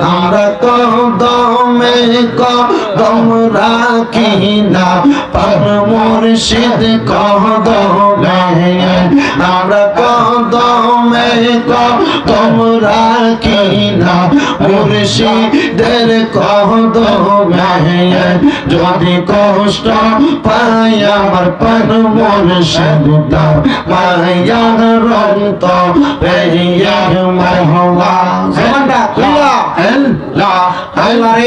আমরা কদমে কদম রাখি না। পার মুর্শিদ কদমে আমরা কদমে কদম রাখি না। মুর্শিদের কদমে যদি কষ্ট পাই, আমার পার মুর্শিদ মায়া রন্ত পেয়া মহলা জবানটা খুললা। আল্লাহ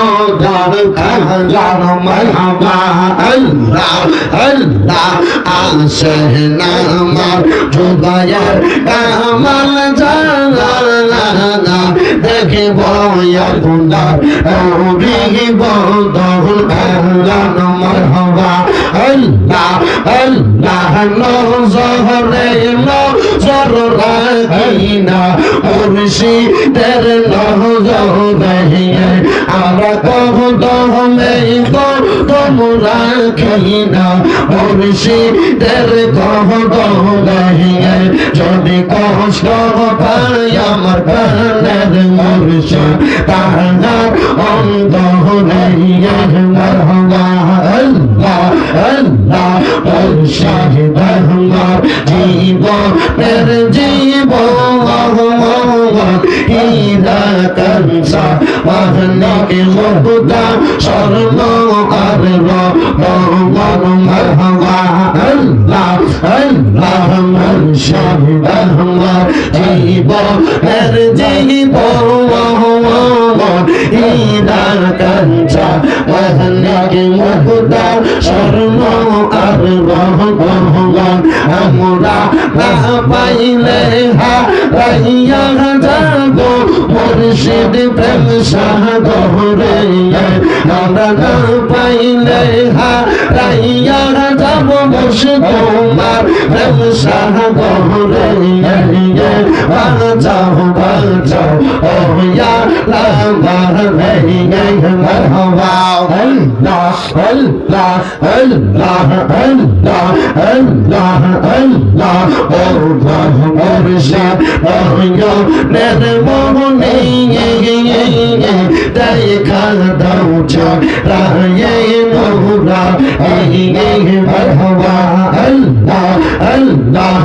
বদার খাজার মারহাবা আল্লাহ আল্লাহ আসন আমার জবায়ার কামাল চারাগান দেখে বয়া ভোগার নৌরি বদার খাজার মারহাবা আল্লাহ আল্লাহ নজরে নজর রাখিনা মুর্শিদের নজরে রাখিনা মুর্শিদের কদমে যদি কষ্ট পাই আমার প্রাণের মুর্শিদ তাহার অন্তরে মরহবা আল্লাহ আল্লাহ মুর্শিদ আমার জীবনের জীবন হীরা কংসা মাহলিক মুক্তা স্বর্ণ জীবন হীরা কংসা মাহলিক মুক্তা স্বর্ণ আর রহমান আমরা না পাইলে হা রাইয়া যাব মুর্শিদ প্রেম সাগরে আমরা না পাইলে হা রাইয়া যাব মুর্শিদ তোমার প্রেম সাগরে বাঁচাও বাঁচাও ও ইয়া লামার রে মারহাবা আল্লাহ আল্লাহ আল্লাহ আল্লাহ আল্লাহ আল্লাহ ও মুর্শিদ ও নের মোহনে দেখা দাও রায়ে মোরা মারহাবা আল্লাহ আল্লাহ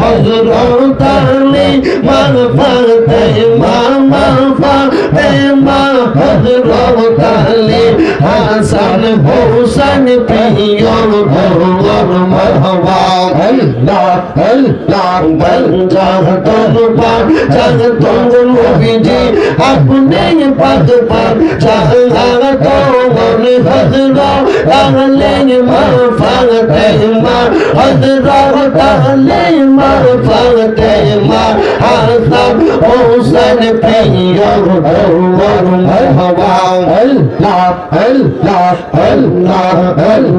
হজরত আলী মাল ফাতে মা মা ফাতে মা হজরত আলী হাসান হোসেন পিয়র ভোর মরহবা আল্লাহ আল্লাহ বন্দাহ দরবার জাগ তঙ্গ নবীজি আপনি পদ পর জাগ হার حضرا أغلين مرفقتهما حضرا أغلين مرفقتهما حسن حسن في يغدور مرحبا هلا هلا هلا هلا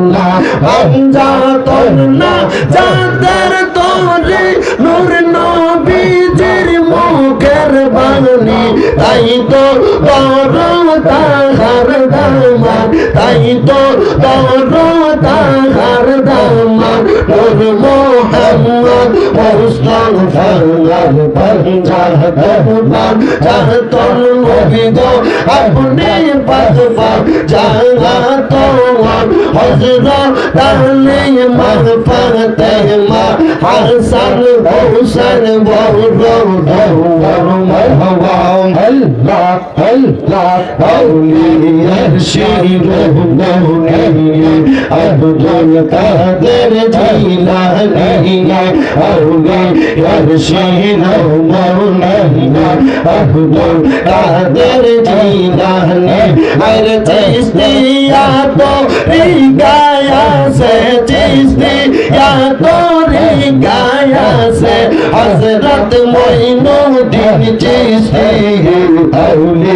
বাণী তাই তো বড় তাহার দামান তাই তো বড় তাহার দামান নূর মোহাম্মদ মুস্তাফা পঞ্জাহ দরবার চাহতন নবী গো আপনি পাকবা জানা তো হযরত আলী মাগফিরাত মা হাসান হোসেন বড় বড় মারহাবা আল্লাহ আল্লাহ আউলিয়ার শিরোমণি আব্দুল কাদের জিলানী আউলিয়ার শিরোমণি আব্দুল কাদের জিলানী আর চিস্তিয়া তো মঈনুদ্দিন চিস্তি আউলিয়া